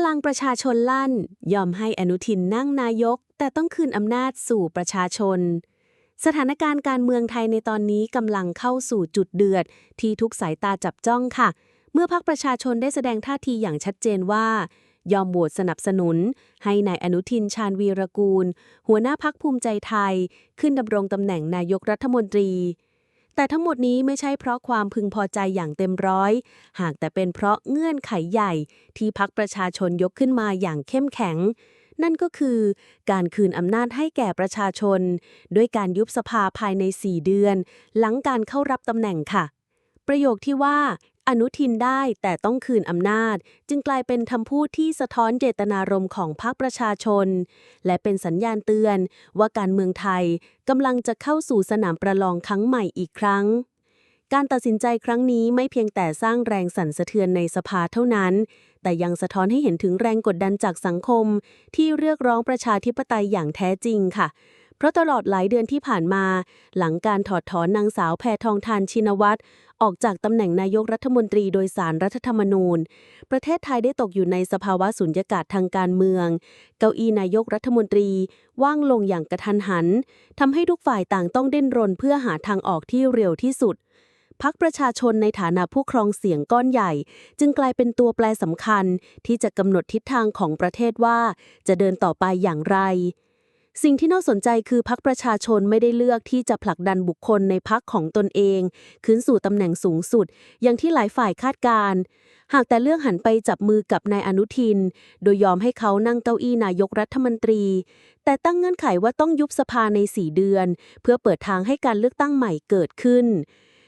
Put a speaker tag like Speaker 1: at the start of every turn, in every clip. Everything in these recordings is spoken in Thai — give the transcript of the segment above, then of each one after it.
Speaker 1: พลังประชาชนลั่น ยอมให้อนุทินนั่งนายก แต่ต้องคืนอำนาจสู่ประชาชน สถานการณ์การเมืองไทยในตอนนี้กำลังเข้าสู่จุดเดือด ที่ทุกสายตาจับจ้องค่ะ เมื่อพักประชาชนได้แสดงท่าทีอย่างชัดเจนว่า ยอมโหวตสนับสนุน ให้นายอนุทินชาญวีรกูล หัวหน้าพักภูมิใจไทย ขึ้นดำรงตำแหน่งนายกรัฐมนตรี แต่ทั้งหมดนี้ไม่ใช่เพราะความพึงพอใจอย่างเต็มร้อย หากแต่เป็นเพราะเงื่อนไขใหญ่ที่พักประชาชนยกขึ้นมาอย่างเข้มแข็ง นั่นก็คือการคืนอำนาจให้แก่ประชาชน ด้วยการยุบสภาภายใน 4 เดือน หลังการเข้ารับตำแหน่งค่ะ ประโยคที่ว่า อนุทินได้แต่ต้องคืนอำนาจ จึงกลายเป็นคำพูดที่สะท้อนเจตนารมณ์ของพรรคประชาชน และเป็นสัญญาณเตือน ว่าการเมืองไทยกำลังจะเข้าสู่สนามประลองครั้งใหม่อีกครั้ง การตัดสินใจครั้งนี้ไม่เพียงแต่สร้างแรงสั่นสะเทือนในสภาเท่านั้น แต่ยังสะท้อนให้เห็นถึงแรงกดดันจากสังคม ที่เรียกร้องประชาธิปไตยอย่างแท้จริงค่ะ เพราะตลอดหลายเดือนที่ผ่านมา หลังการถอดถอนนางสาวแพทองทานชินวัตรออกจากตำแหน่งนายกรัฐมนตรีโดยสารรัฐธรรมนูญ ประเทศไทยได้ตกอยู่ในสภาวะสุญญากาศทางการเมือง เก้าอี้นายกรัฐมนตรีว่างลงอย่างกระทันหันทำให้ทุกฝ่ายต่างต้องเด้นรนเพื่อหาทางออกที่เร็วที่สุดพักประชาชนในฐานะผู้ครองเสียงก้อนใหญ่ จึงกลายเป็นตัวแปรสำคัญ ที่จะกำหนดทิศทางของประเทศว่า จะเดินต่อไปอย่างไร สิ่งที่น่าสนใจคือพักประชาชนไม่ได้เลือกที่จะผลักดันบุคคลในพักของตนเองขึ้นสู่ตำแหน่งสูงสุด อย่างที่หลายฝ่ายคาดการณ์หากแต่เลือกหันไปจับมือกับนายอนุทิน โดยยอมให้เขานั่งเก้าอี้นายกรัฐมนตรี แต่ตั้งเงื่อนไขว่าต้องยุบสภาใน 4 เดือน เพื่อเปิดทางให้การเลือกตั้งใหม่เกิดขึ้น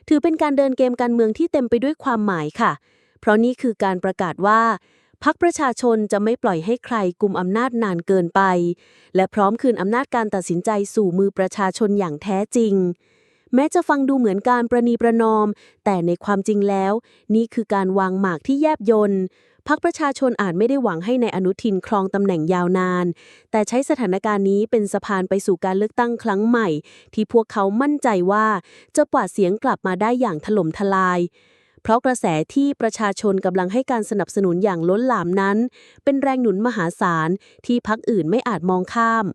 Speaker 1: ถือเป็นการเดินเกมการเมืองที่เต็มไปด้วยความหมายค่ะ เพราะนี่คือการประกาศว่า พักประชาชนจะไม่ปล่อยให้ใครกลุ่มอำนาจนานเกินไป และพร้อมคืนอำนาจการตัดสินใจสู่มือประชาชนอย่างแท้จริง แม้จะฟังดูเหมือนการประนีประนอม แต่ในความจริงแล้ว นี่คือการวางหมากที่แยบยนต์พักประชาชนอาจไม่ได้หวังให้ในอนุทินครองตำแหน่งยาวนาน แต่ใช้สถานการณ์นี้เป็นสะพานไปสู่การเลือกตั้งครั้งใหม่ ที่พวกเขามั่นใจว่าจะกวาดเสียงกลับมาได้อย่างถล่มทลาย ราะกระแสที่ประชาชนกำลังให้การสนับสนุนอย่างล้นหลามนั้น เป็นแรงหนุนมหาศาลที่พักอื่นไม่อาจมองข้าม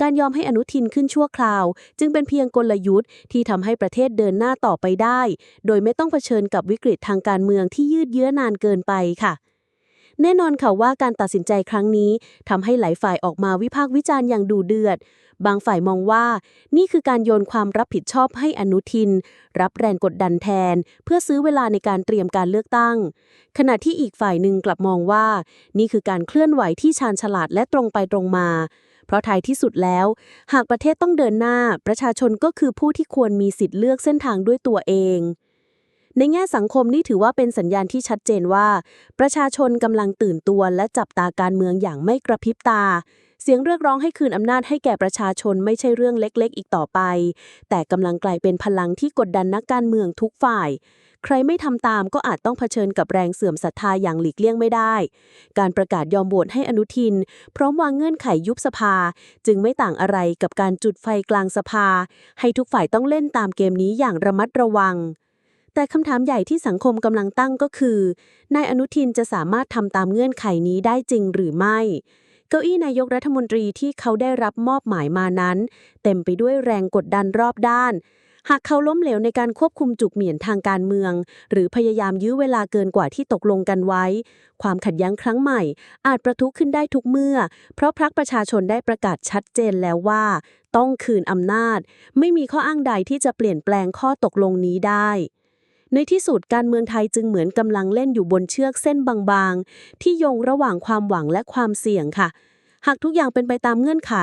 Speaker 1: การยอมให้อนุทินขึ้นชั่วคราว จึงเป็นเพียงกลยุทธ์ที่ทำให้ประเทศเดินหน้าต่อไปได้ โดยไม่ต้องเผชิญกับวิกฤตทางการเมืองที่ยืดเยื้อนานเกินไปค่ะ แน่นอนค่ะว่าการตัดสินใจครั้งนี้ทำให้หลายฝ่ายออกมาวิพากษ์วิจารณ์อย่างดูเดือด บางฝ่ายมองว่า นี่คือการโยนความรับผิดชอบให้อนุทิน รับแรงกดดันแทน เพื่อซื้อเวลาในการเตรียมการเลือกตั้ง ขณะที่อีกฝ่ายหนึ่งกลับมองว่า นี่คือการเคลื่อนไหวที่ชาญฉลาดและตรงไปตรงมาเพราะท้ายที่สุดแล้ว หากประเทศต้องเดินหน้า ประชาชนก็คือผู้ที่ควรมีสิทธิ์เลือกเส้นทางด้วยตัวเอง ในแง่สังคมนี่ถือว่าเป็นสัญญาณที่ชัดเจนว่า ประชาชนกำลังตื่นตัวและจับตาการเมืองอย่างไม่กระพริบตา เสียงเรียกร้องให้คืนอำนาจให้แก่ประชาชนไม่ใช่เรื่องเล็กๆ อีกต่อไป แต่กำลังกลายเป็นพลังที่กดดันนักการเมืองทุกฝ่าย ใครไม่ทำตามก็อาจต้องเผชิญกับแรงเสื่อมศรัทธาอย่างหลีกเลี่ยงไม่ได้ การประกาศยอมโหวตให้อนุทิน พร้อมวางเงื่อนไขยุบสภา จึงไม่ต่างอะไรกับการจุดไฟกลางสภา ให้ทุกฝ่ายต้องเล่นตามเกมนี้อย่างระมัดระวัง แต่คำถามใหญ่ที่สังคมกำลังตั้งก็คือนายอนุทินจะสามารถทำตามเงื่อนไขนี้ได้จริงหรือไม่ เก้าอี้นายกรัฐมนตรีที่เขาได้รับมอบหมายมานั้น เต็มไปด้วยแรงกดดันรอบด้าน หากเขาล้มเหลวในการควบคุมจุกเหมียนทางการเมือง หรือพยายามยื้อเวลาเกินกว่าที่ตกลงกันไว้ ความขัดแย้งครั้งใหม่ อาจประทุขึ้นได้ทุกเมื่อ เพราะพรรคประชาชนได้ประกาศชัดเจนแล้วว่า ต้องคืนอำนาจ ไม่มีข้ออ้างใดที่จะเปลี่ยนแปลงข้อตกลงนี้ได้ ในที่สุดการเมืองไทยจึงเหมือนกำลังเล่นอยู่บนเชือกเส้นบางๆ ที่โยงระหว่างความหวังและความเสี่ยงค่ะ หากทุกอย่างเป็นไปตามเงื่อนไข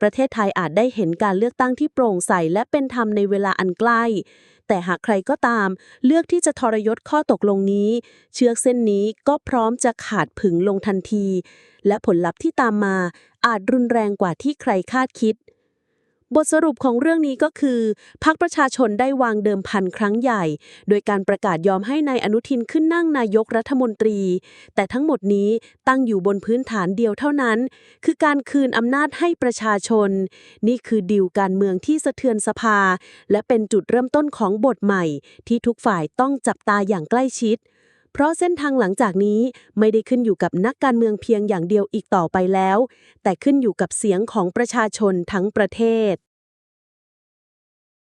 Speaker 1: ประเทศไทยอาจได้เห็นการเลือกตั้งที่โปร่งใสและเป็นธรรมในเวลาอันใกล้ แต่หากใครก็ตาม เลือกที่จะทรยศข้อตกลงนี้ เชือกเส้นนี้ก็พร้อมจะขาดผึงลงทันที และผลลัพธ์ที่ตามมาอาจรุนแรงกว่าที่ใครคาดคิด บทสรุปของเรื่องนี้ก็คือ พรรคประชาชนได้วางเดิมพันครั้งใหญ่ โดยการประกาศยอมให้นายอนุทินขึ้นนั่งนายกรัฐมนตรี แต่ทั้งหมดนี้ตั้งอยู่บนพื้นฐานเดียวเท่านั้น คือการคืนอำนาจให้ประชาชน นี่คือดีลการเมืองที่สะเทือนสภา และเป็นจุดเริ่มต้นของบทใหม่ ที่ทุกฝ่ายต้องจับตาอย่างใกล้ชิดเพราะเส้นทางหลังจากนี้ไม่ได้ขึ้นอยู่กับนักการเมืองเพียงอย่างเดียวอีกต่อไปแล้ว แต่ขึ้นอยู่กับเสียงของประชาชนทั้งประเทศ